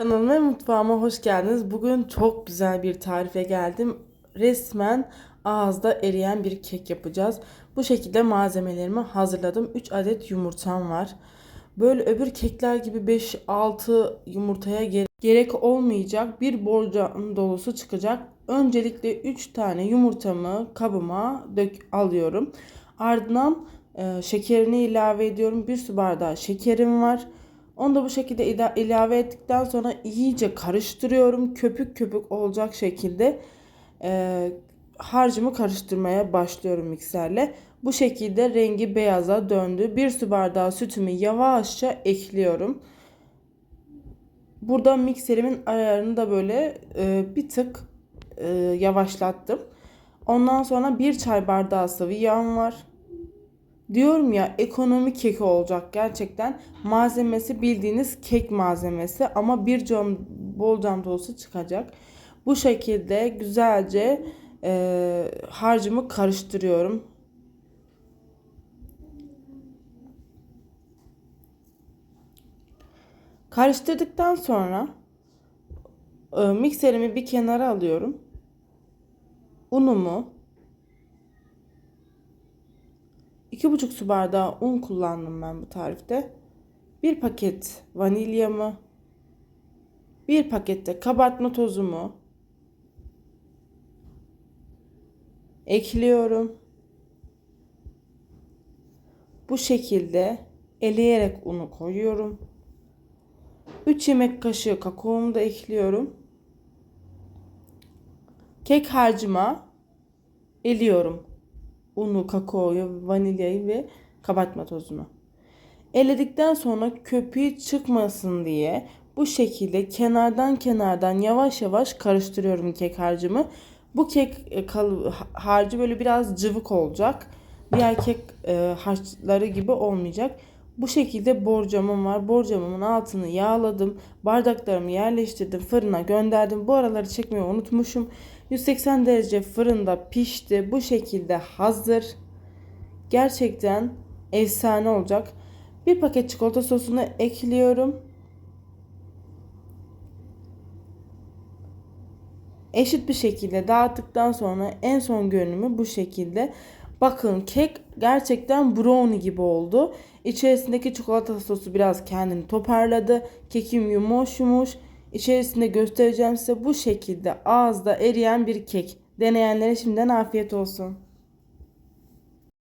Kanalıma mutfağıma hoş geldiniz. Bugün çok güzel bir tarife geldim. Resmen ağızda eriyen bir kek yapacağız. Bu şekilde malzemelerimi hazırladım. 3 adet yumurtam var. Böyle öbür kekler gibi 5-6 yumurtaya ge- gerek olmayacak. Bir borcam dolusu çıkacak. Öncelikle 3 tane yumurtamı kabıma dök alıyorum. Ardından e, şekerini ilave ediyorum. Bir su bardağı şekerim var. Onu da bu şekilde ila- ilave ettikten sonra iyice karıştırıyorum. Köpük köpük olacak şekilde e, harcımı karıştırmaya başlıyorum mikserle. Bu şekilde rengi beyaza döndü. Bir su bardağı sütümü yavaşça ekliyorum. Burada mikserimin ayarını da böyle e, bir tık e, yavaşlattım. Ondan sonra bir çay bardağı sıvı yağım var. Diyorum ya ekonomi keki olacak gerçekten. Malzemesi bildiğiniz kek malzemesi ama bir cam bol cam dolusu çıkacak. Bu şekilde güzelce e, harcımı karıştırıyorum. Karıştırdıktan sonra e, mikserimi bir kenara alıyorum. Unumu 2,5 su bardağı un kullandım ben bu tarifte. Bir paket vanilyamı, bir pakette kabartma tozumu ekliyorum. Bu şekilde eleyerek unu koyuyorum. 3 yemek kaşığı kakaomu da ekliyorum. Kek harcıma eliyorum unu, kakaoyu, vanilyayı ve kabartma tozunu. Eledikten sonra köpüğü çıkmasın diye bu şekilde kenardan kenardan yavaş yavaş karıştırıyorum kek harcımı. Bu kek e, harcı böyle biraz cıvık olacak. Diğer kek e, harçları gibi olmayacak. Bu şekilde borcamım var. Borcamımın altını yağladım. Bardaklarımı yerleştirdim. Fırına gönderdim. Bu araları çekmeyi unutmuşum. 180 derece fırında pişti. Bu şekilde hazır. Gerçekten efsane olacak. Bir paket çikolata sosunu ekliyorum. Eşit bir şekilde dağıttıktan sonra en son görünümü bu şekilde. Bakın kek gerçekten brownie gibi oldu. İçerisindeki çikolata sosu biraz kendini toparladı. Kekim yumuş yumuş. İçerisinde göstereceğim size bu şekilde ağızda eriyen bir kek. Deneyenlere şimdiden afiyet olsun.